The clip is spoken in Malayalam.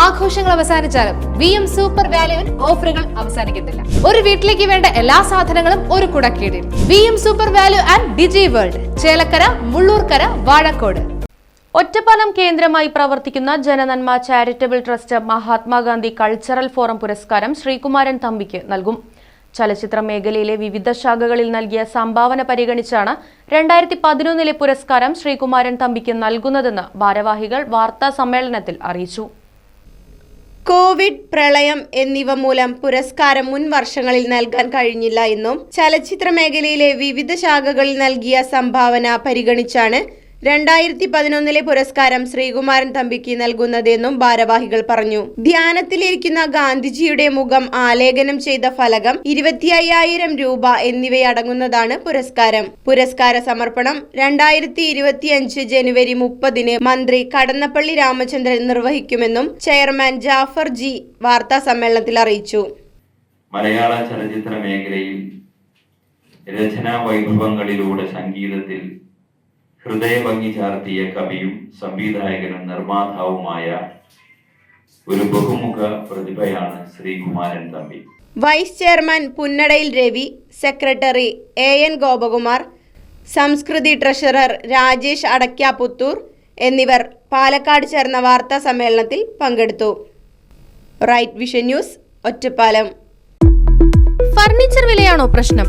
ആഘോഷങ്ങൾ അവസാനിച്ചാലും വി എം സൂപ്പർ വാല്യുവിൽ ഓഫറുകൾ അവസാനിക്കുന്നില്ല. ഒരു വീട്ടിലേക്ക് വേണ്ട എല്ലാ സാധനങ്ങളും ഒരു കുടക്കീടിൽ. V M super value and Digi World Chelakkara Mullurkara Vazhakode. Ottapalam കേന്ദ്രമായി പ്രവർത്തിക്കുന്ന Janananma charitable trust Mahatma Gandhi cultural forum പുരസ്കാരം ശ്രീകുമാരൻ തമ്പിക്ക് നൽകും. ചലച്ചിത്ര മേഖലയിലെ വിവിധ ശാഖകളിൽ നൽകിയ സംഭാവന പരിഗണിച്ചാണ് രണ്ടായിരത്തി പതിനൊന്നിലെ പുരസ്കാരം ശ്രീകുമാരൻ തമ്പിക്ക് നൽകുന്നതെന്ന് ഭാരവാഹികൾ വാർത്താ സമ്മേളനത്തിൽ അറിയിച്ചു. കോവിഡ് പ്രളയം എന്നിവ മൂലം പുരസ്കാരം മുൻ വർഷങ്ങളിൽ നൽകാൻ കഴിഞ്ഞില്ല എന്നും ചലച്ചിത്ര മേഖലയിലെ വിവിധ ശാഖകളിൽ നൽകിയ സംഭാവന പരിഗണിച്ചാണ് രണ്ടായിരത്തി പതിനൊന്നിലെ പുരസ്കാരം ശ്രീകുമാരൻ തമ്പിക്ക് നൽകുന്നതെന്നും ഭാരവാഹികൾ പറഞ്ഞു. ധ്യാനത്തിലിരിക്കുന്ന ഗാന്ധിജിയുടെ മുഖം ആലേഖനം ചെയ്ത ഫലകം ഇരുപത്തി അയ്യായിരം രൂപ എന്നിവയടങ്ങുന്നതാണ് പുരസ്കാരം. പുരസ്കാര സമർപ്പണം രണ്ടായിരത്തി ഇരുപത്തിയഞ്ച് ജനുവരി മുപ്പതിന് മന്ത്രി കടന്നപ്പള്ളി രാമചന്ദ്രൻ നിർവഹിക്കുമെന്നും ചെയർമാൻ ജാഫർ ജി വാർത്താ സമ്മേളനത്തിൽ അറിയിച്ചു. മലയാള ചലച്ചിത്ര മേഖലയിൽ രചനാ വൈഭവങ്ങളിലൂടെ സംഗീതത്തിൽ ഹൃദയഭംഗി ചാർത്തിയ കവിയും സംവിധായകനും നിർമ്മാതാവുമായ ഒരു ബഹുമുഖ പ്രതിഭയാണ് Sreekumaran Thampi. Vice chairman Punnadayil Ravi secretary A N Gopakumar Samskriti treasurer Rajesh Adakkaputhur എന്നിവർ പാലക്കാട് ചേർന്ന വാർത്താ സമ്മേളനത്തിൽ പങ്കെടുത്തു. Right Vision News Ottapalam. Furniture വിലയാണോ പ്രശ്നം?